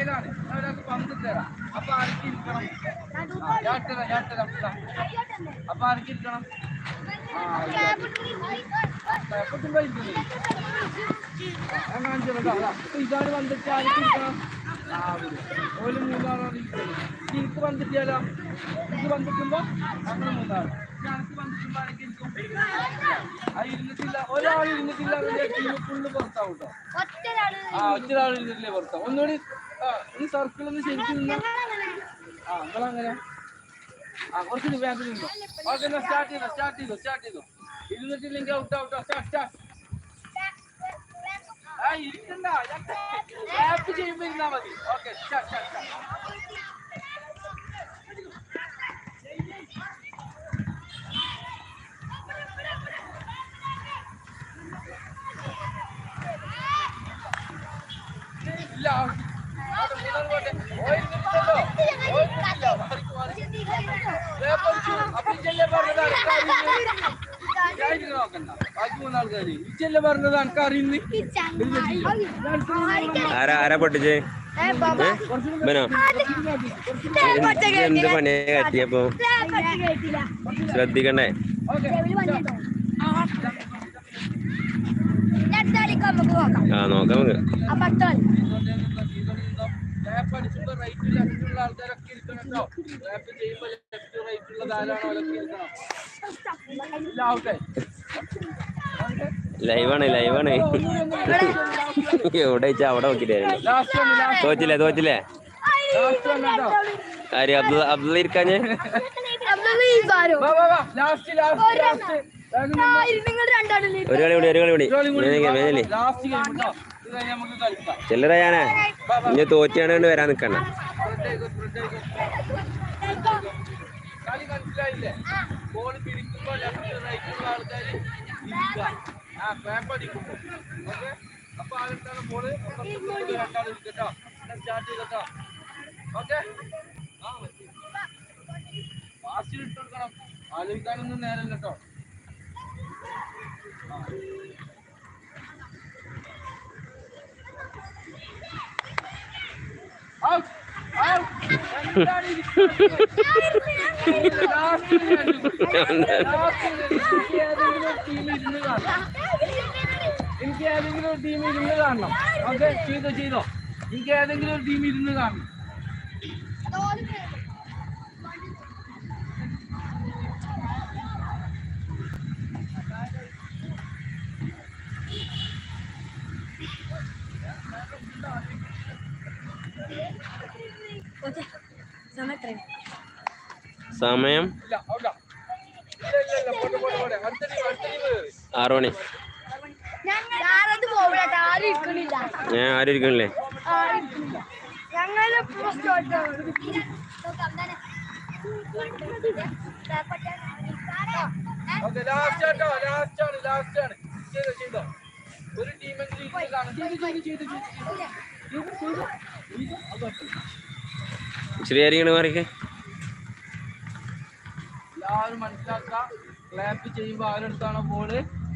മേലാണ് ഒരാൾക്ക് പന്ത് തരാം. അപ്പൊ ആർക്ക് ഞാൻ തരാം ഞാൻ തരാം അപ്പൊ ആർക്ക് ഇരിക്കണം? ഞാൻ. ഇപ്പൊ ഇതാണ് ആ പുറത്താവും. ഒന്നുകൂടി ഈ സർക്കിൾ ഒന്ന് ശരിക്കും ആ നിങ്ങളങ്ങനെ. ആ കുറച്ച് ബാക്കിൽ നിന്നോ. ഓക്കെ സ്റ്റാർട്ട് ചെയ്തോ സ്റ്റാർട്ട് ചെയ്തോ സ്റ്റാർട്ട് ചെയ്തോ. ഇരുന്നിട്ടില്ലെങ്കിൽ ഔട്ട് ഔട്ട് സ്റ്റാർട്ട് സ്റ്റാർട്ട് ആ ഇരിക്കണ്ട. ലാപ്പ് ചെയ്യുമ്പോ ഇരുന്നാ മതി. ഓക്കെ സ്റ്റാർട്ട് സ്റ്റാർട്ട് ഇല്ല അവിടെ എന്ത് പണിയാ കാട്ടിയപ്പോ? ശ്രദ്ധിക്കണ്ടേ? ആ നോക്കാം നമുക്ക്. ലാപ്പ് അടിച്ചുമ്പോ റൈറ്റ് ലെഫ്റ്റുള്ള ആൾക്കാരൊക്കെ ഇരിക്കണം കേട്ടോ ലാപ്പ് ചെയ്യുമ്പോ ലെഫ്റ്റ് റൈറ്റ് ധാരാളം അവരൊക്കെ ഇരിക്കണം ലൈവാണ് ലൈവാണ്. എവിടെ വെച്ചാ അവിടെ നോക്കിട്ടായിരുന്നു തോച്ചില്ലേ തോച്ചില്ലേ ആര് അബ്ദുൾ അബ്ദുള്ള ഇരിക്കാഞ്ഞ്? വാ വാ വാ. ലാസ്റ്റ് ലാസ്റ്റ് ലാസ്റ്റ് ഒരു കളി കൂടി ഒരു കളി കൂടി. മേനല്ലേ ചില്ലറ ഞാനാ ഇനി തോറ്റിയാണ് വരാൻ നിക്കണ്ട Spread ചെയ്തോ, spread ചെയ്തോ. കളി മനസ്സിലായില്ലേ ബോൾ പിടിക്കുമ്പോ ലെഫ്റ്റ് റൈറ്റ് ഉള്ള ആൾക്കാർ ഇരിക്കുക ആ കൊടുക്കണം ആലോചിക്കാനൊന്നും നേരല്ലോ കേട്ടോ Out! Out! എന്താണ് ഇരിക്കുന്നത്? Last ൽ ഞാൻ ഇരിക്കും. Last ൽ എനിക്ക് ഏതെങ്കിലും ഒരു ടീം ഇരുന്ന് കാണണം ഓക്കെ. ചെയ്തോ ചെയ്തോ എനിക്ക് ഏതെങ്കിലും ഒരു ടീം ഇരുന്ന് കാണണം സമയം? ആറു മണി ഞാൻ ആരും ഇരിക്കണില്ലേ? ആരും ഇരിക്കണില്ല ഞങ്ങൾ first okay last auto last ആണ് ലാസ്റ്റ് ആണ്. ചെയ്തോ ചെയ്തോ. ഒരു ടീമെങ്കിലും ഇച്ചിരി കാര്യങ്ങൾ മാറിക്ക്. എല്ലാവരും മനസ്സിലാക്കുക. ക്ലാപ്പ് ചെയ്യുമ്പോൾ ആരെടുത്താണോ ബോൾ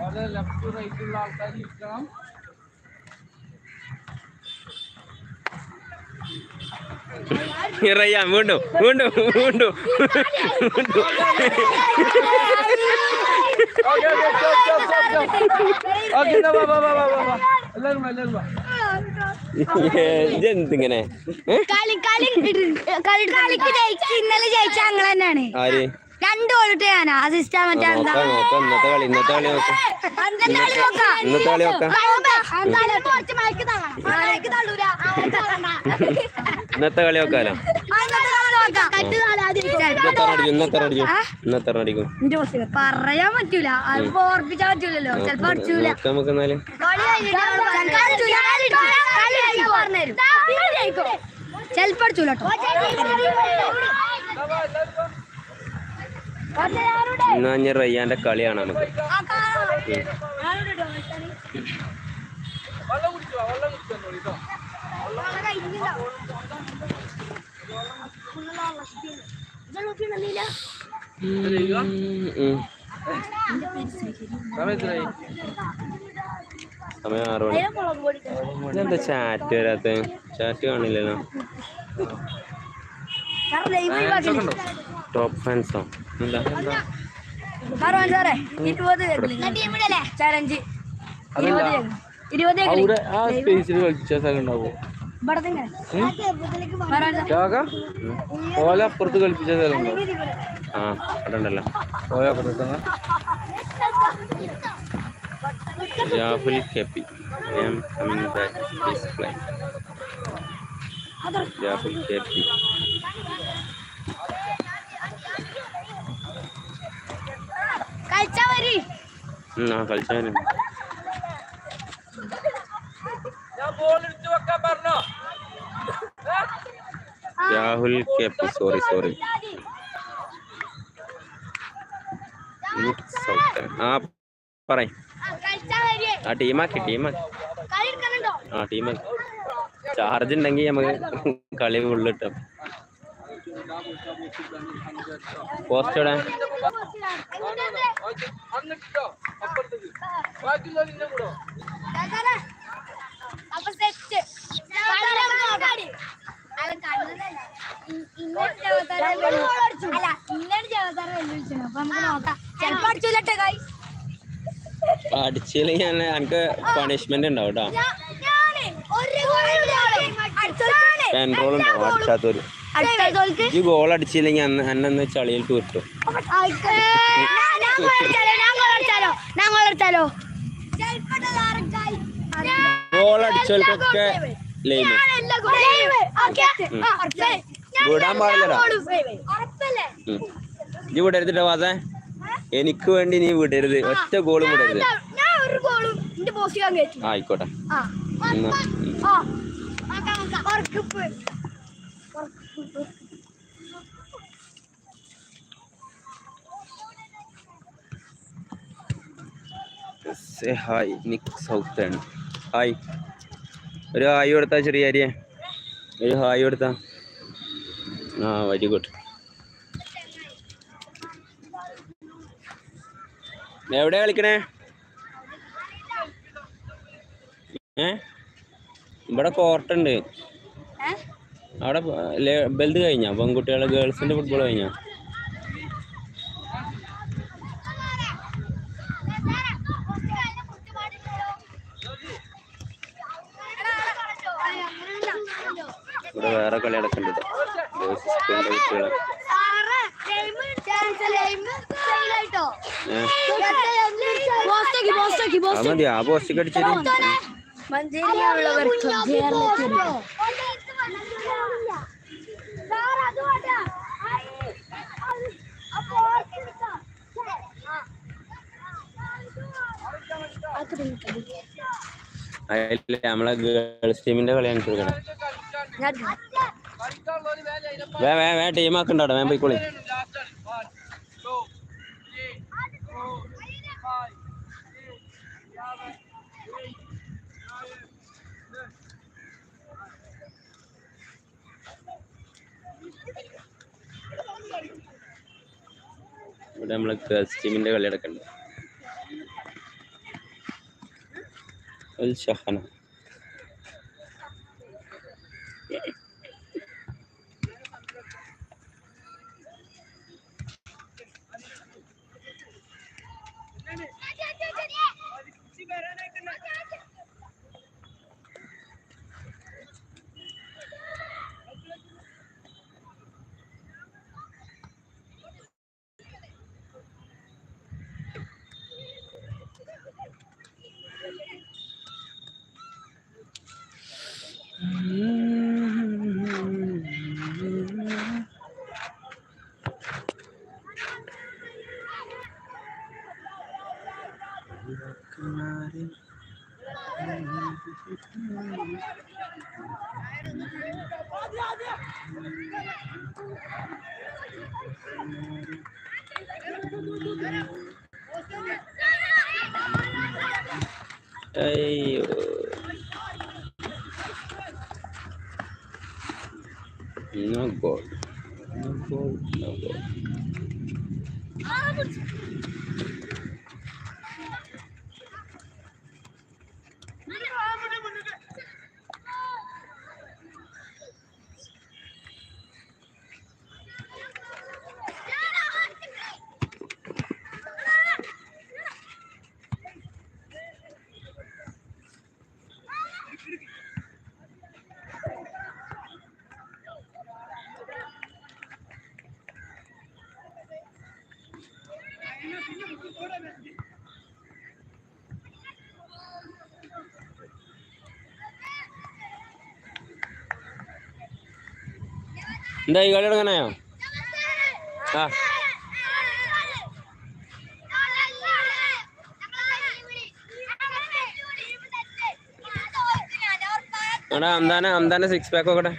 വളരെ ലെഫ്റ്റ് റൈറ്റ് ഉള്ള ആൾക്കാർ ഇരിക്കണം. റയ്യാൻ വീണ്ടും വീണ്ടും വീണ്ടും. വീണ്ടും ഓക്കെ ഓക്കെ ഓക്കെ വാ വാ വാ എല്ലാവരും എല്ലാവരും ഇതെന്തിങ്ങനെ? ഇന്നലെ ജയിച്ച ഞങ്ങൾ തന്നെയാണ്. ആര്? രണ്ട് ഗോളിട്ട് ഞാനാ അസിസ്റ്റാ മറ്റേ ഇന്നത്തെ കളി ഇന്നത്തെ കളി നോക്കാം. കളി നോക്കാം. ഇന്നത്തെ കളി നോക്കാലോ. പറയാൻ പറ്റൂല. അത് ഓർപ്പിച്ചാൻ പറ്റൂലല്ലോ. ചെലപ്പോ അടിച്ചൂല. ചെലപ്പോ അടിച്ചൂലോ റയ്യാന്റെ കളിയാണ് നമുക്ക്. വെള്ളം കുടിച്ചോ? വെള്ളം കുടിച്ചോ? കേട്ടോ ഉം, ഉം. സമയത്തിനായി സമയം ആറ് മണി ഇതെന്താ ചാറ്റ് വരാത്ത ചാറ്റ് കാണില്ലല്ലോ ടോപ്പ് ഫാൻസോ എന്താ ഇരുപത് ആ സ്പേസിൽ കളിച്ച സ്ഥലം ഉണ്ടാവും? ഓല അപ്പുറത്ത് കളിപ്പിച്ച സ്ഥലം ഉണ്ടാവും ആ അവിടെ ഉണ്ടല്ലോ ഓല അപ്പുറത്ത് Rahul കെപ്പി I am coming back this fly Rahul കെപ്പി കഴിച്ചാ വരി ഉം, ആ കളിച്ചാലും ഞാൻ ബോൾ എടുത്ത് വെക്കാൻ പറഞ്ഞോ രാഹുൽ കെപ്പി സോറി സോറി ആ പറ ആ ടീമാക്കി ടീമാക്കി. ആ ടീമാക്കി. ചാർജ് ഉണ്ടെങ്കിൽ നമുക്ക് കളി ഉള്ളിട്ടും പോസ്റ്റ് കൂടോ അപ്പൊ സെറ്റ് അല്ല ഇന്നലെ ജവതാരം വെല്ലുവിളിച്ചു അപ്പൊ നമുക്ക് നോക്കാം. ചെലപ്പോ അടിച്ചില്ലട്ടെ കൈ അടിച്ചില്ലെങ്കിൽ ഞാൻ എനിക്ക് പണിഷ്മെന്റ് ഉണ്ടാവും കേട്ടോ പെൻട്രോൾ ഉണ്ടാവും അടിച്ചാത്തൊരു. ഈ ഗോൾ അടിച്ചില്ലെങ്കിൽ അന്ന് അന്നെ ചളിയിൽ കിട്ടും ഗോൾ അടിച്ചവർക്കൊക്കെ ലൈന് വിടാൻ പാടില്ലടാ. ഇജ്ജ് വിടരുതിട്ടോ വാസേ. എനിക്ക് വേണ്ടി നീ വിടരുത്. ഒറ്റ ഗോളും വിടരുത്. ഞാൻ ഒരു ഗോളും എന്റെ പോസ്റ്റ് ഞാൻ കയറ്റി ആ, ആയിക്കോട്ടെ. ഹായ് നിക് സൗത്തൺ ഹായ് ഒരു ഹായ് കൊടുത്താ ചെറിയ അരിയെ. ഒരു ഹായ് കൊടുത്താ. ആ വരി ഗുഡ് എവിടെ കളിക്കണേ? ഏ? ഇവിടെ കോർട്ടുണ്ട് അവിടെ ബെൽത് കഴിഞ്ഞാ? പെൺകുട്ടികളെ ഗേൾസിന്റെ ഫുട്ബോൾ കഴിഞ്ഞാ ഇവിടെ വേറെ കളി നടക്കുന്നുണ്ട് സ്കൂളിന്റെ കുട്ടികളെ മതി ആ പോസ്റ്റ് അടിച്ചേരി. മഞ്ചേരിയുള്ളവർക്ക് കേരളത്തിൽ അതിൽ നമ്മളെ ഗേൾസ് ടീമിന്റെ കളിയാണ് കൊടുക്കണം കളിക്കാനുള്ളവര് വേല അതിനെ വേ വേ വേ ടീം അവിടെ വേം പോയിക്കോളി. ഇവിടെ നമ്മൾ ഗേൾസ് ടീമിന്റെ കളി നടക്കണ്ട്. അൽ Shahana Ayun. No goal. No goal. No goal. എന്തായി കളി തുടങ്ങാനായോ? ആ. എടാ അന്താന അന്താന സിക്സ് പാക്ക് നോക്കട്ടെ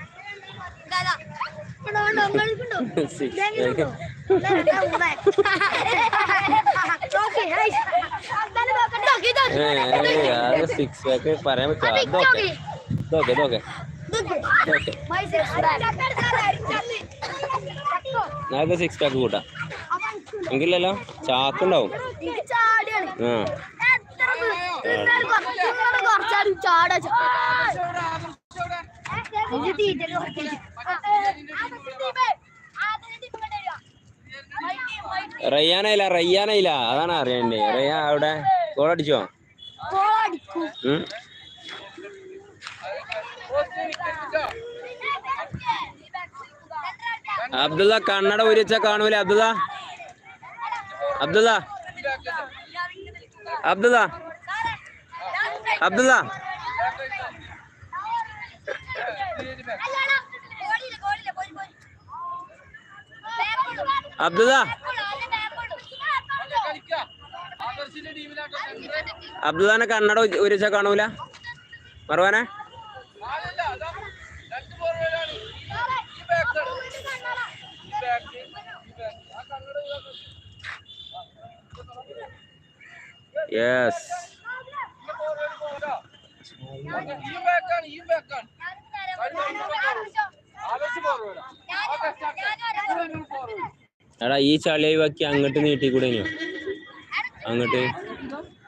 സിക്സ് പാക്ക് പറയാൻ പറ്റുമോ ഇതൊക്കെ ഇതൊക്കെ ഇതൊക്കെ ഞങ്ങൾക്ക് സിക്സ് പാക്ക് കൂട്ടാം. എങ്കിലല്ലോ ചാക്കുണ്ടാവും. ആ. റയ്യാനയില്ല റയ്യാനായില്ല. അതാണ് അറിയണ്ടേ റയ്യാൻ അവിടെ ഗോളടിച്ചോ അടിച്ചോ? അബ്ദുള്ള കണ്ണട ഉരിച്ച കാണൂല അബ്ദുള്ള? അബ്ദുള്ള? അബ്ദുള്ള? അബ്ദുള്ള? അബ്ദുള്ള? അബ്ദുള്ളനെ കണ്ണട ഉരിച്ച കാണൂല? മറുവാനെ? യെസ് എടാ ഈ ചളിയായി വാക്കി അങ്ങോട്ട് നീട്ടിക്കൂടെയോ അങ്ങോട്ട്?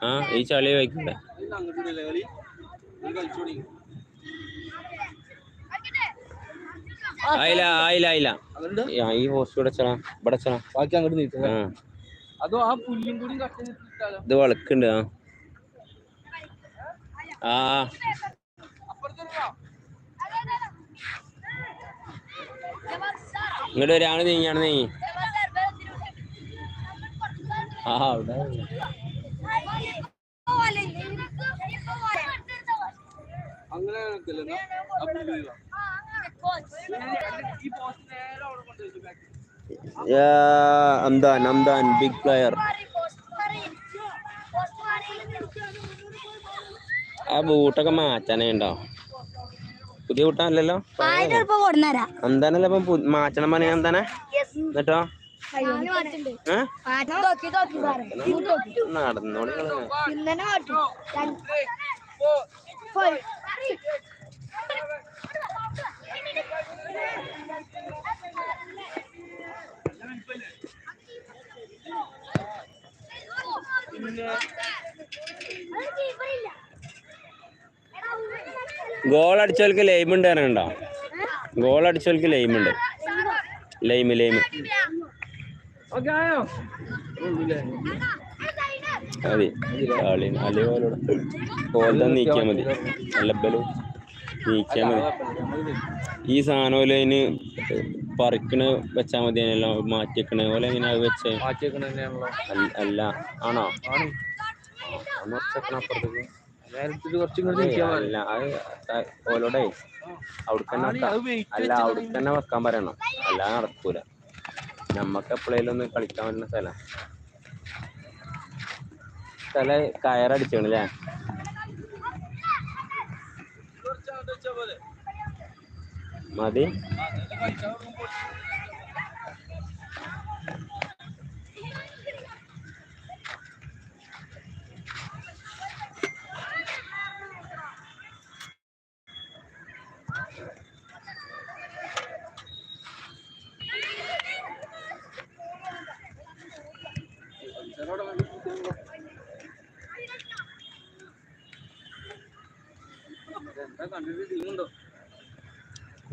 ആ ഈ ചളിയായി വാക്കിണ്ടേ ആയില്ല ആയില്ല ആയില്ല. ഈ പോസ്റ്റ് ഇവിടെ ചള ഇവിടെ ചള ബാക്കി അങ്ങോട്ട് നീട്ടുക ആ. അതോ ആ പുല്ലും കൂടി ഇത് വളക്കുണ്ട് ആ. ഇങ്ങോട്ട് ഒരാണ് നീങ്ങിയാണ് നീങ്ങി ആ അവിടെ അങ്ങനെ Yeah, Amdan, Amdan, big player. ആ ബൂട്ടൊക്കെ മാറ്റാനേ ഉണ്ടോ? പുതിയ ബൂട്ടാണല്ലോ അന്താനല്ലേ അപ്പൊ മാറ്റണം പണി അന്താനെ? എന്നിട്ടോ? നടന്നോളി ഗോൾ അടിച്ചവർക്ക് ലൈം ഉണ്ട് പറഞ്ഞോ ഗോൾ അടിച്ചവർക്ക് ലൈം ഉണ്ട് ലൈം ലൈം മതി. കളി അലി പോലോട് പോലത്തെ നീക്കിയാ മതി. അല്ലബൽ നീക്കിയാൽ മതി. ഈ സാധനം പോലെ അതിന് പറിക്കണ് വെച്ചാ മതി അതിനെല്ലാം മാറ്റി വെക്കണ പോലെ എങ്ങനെ അത് വെച്ചേ. അല്ല- ആണോ? ആണ്. ഒന്ന് വെച്ചേക്കണം അപ്പുറത്തേക്ക്. നേരത്തെ കുറച്ചും കൂടി നീക്കിയാൽ മതി. അല്ല അത് ഓലോടെ. അവിടെ തന്നെ അല്ല അവിടെ തന്നെ വെക്കാൻ പറയണം. അല്ലാതെ നടക്കൂല. നമ്മക്ക് എപ്പോഴേലും ഒന്ന് കളിക്കാൻ പറ്റുന്ന സ്ഥലം. സ്ഥല കയറടിച്ചാണ് അല്ലേ మాది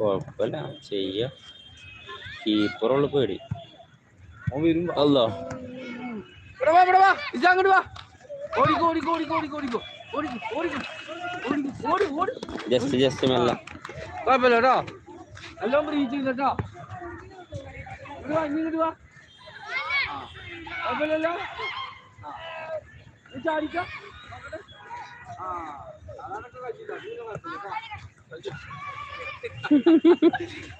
കുഴപ്പമില്ല. ചെയ്യ. കീപ്പറുള്ള പേടി. അല്ലോ ജസ്റ്റ് ജസ്റ്റ് വാ ആ അതാണ് കഴിച്ചില്ല പിന്നെ കുഴപ്പമില്ല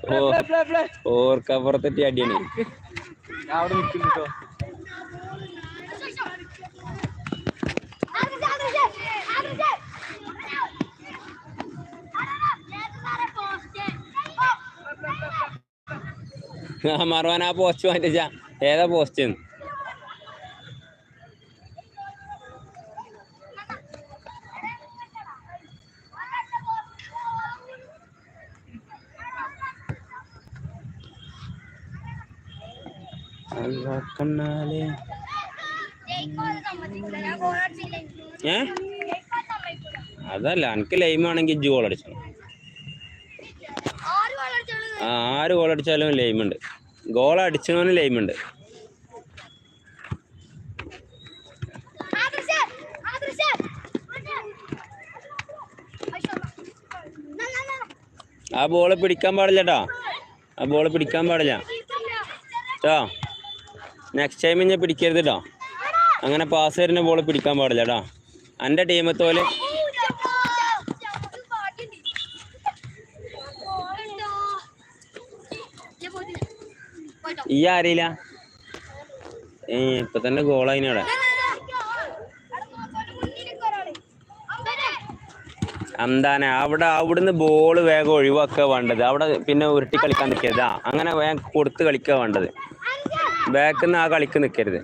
കേട്ടോ. ഓ പ്ലേ പ്ലേ പ്ലേ ഓർക്കപ്പുറത്തെറ്റി അടിയാണ് അവിടെ നിൽക്കുന്നു കേട്ടോ. മറവാൻ ആ പോസ്റ്റ് മാറ്റിച്ച ഏതാ പോസ്റ്റ് അതല്ല എനിക്ക് ലൈം ആണെങ്കിൽ ഇജ്ജ് ഗോൾ അടിച്ചു ആ ആര് ഗോൾ അടിച്ചാലും ലൈം ഉണ്ട് ഗോൾ അടിച്ചവന് ലൈം ഉണ്ട് ആ ബോൾ പിടിക്കാൻ പാടില്ല കേട്ടോ ആ ബോൾ പിടിക്കാൻ പാടില്ല. കേട്ടോ നെക്സ്റ്റ് ടൈം ഞാൻ പിടിക്കരുത് കേട്ടോ അങ്ങനെ പാസ് വരുന്ന ബോൾ പിടിക്കാൻ പാടില്ല കേട്ടോ എന്റെ ടീമത്തോലെ ഈ അറിയില്ല ഏ ഇപ്പൊ തന്നെ ഗോളായിനവിടെ എന്താണ് അവിടെ. അവിടുന്ന് ബോൾ വേഗം ഒഴിവാക്കുക വേണ്ടത്. അവിടെ പിന്നെ ഉരുട്ടി കളിക്കാൻ നിൽക്കരുതാ അങ്ങനെ വേഗം കൊടുത്ത് കളിക്കുക വേണ്ടത്. ബാക്കിൽ നിന്ന് ആ കളിക്ക് നിൽക്കരുത്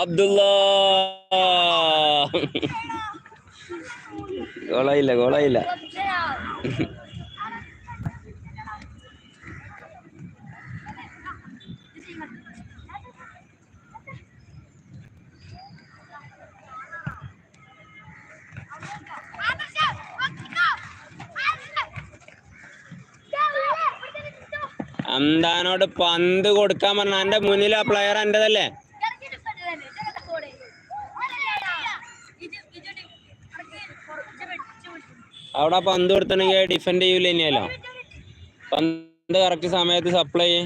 അബ്ദുള്ള ഗോളായില്ല ഗോളായില്ല അന്താനോട് പന്ത് കൊടുക്കാൻ പറഞ്ഞ എന്റെ മുന്നിൽ ആ പ്ലെയർ എന്റേതല്ലേ അവിടെ പന്ത് കൊടുത്തണെങ്കിൽ ഡിഫെൻഡ് ചെയ്യൂല ഇനിയല്ലോ. പന്ത് കറക്റ്റ് സമയത്ത് സപ്ലൈ ചെയ്യ്.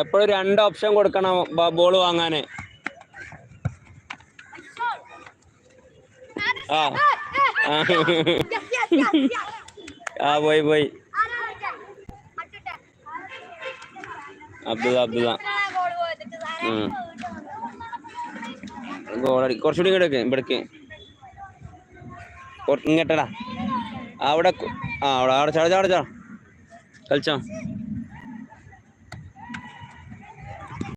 എപ്പോഴും രണ്ട് ഓപ്ഷൻ കൊടുക്കണം ബോൾ വാങ്ങാന്. ആ. ആ പോയി പോയി. അബ്ദുള്ള അബ്ദുള്ള. ഉം. ഗോളടി. കുറച്ചുകൂടി ഇങ്ങോട്ട് ഇവിടേക്ക്. ഇങ്ങോട്ടടാ. അവിടെ ആ അവിടെ അവിടെ ചാട ചാട ചാടാ. കളിച്ചോ.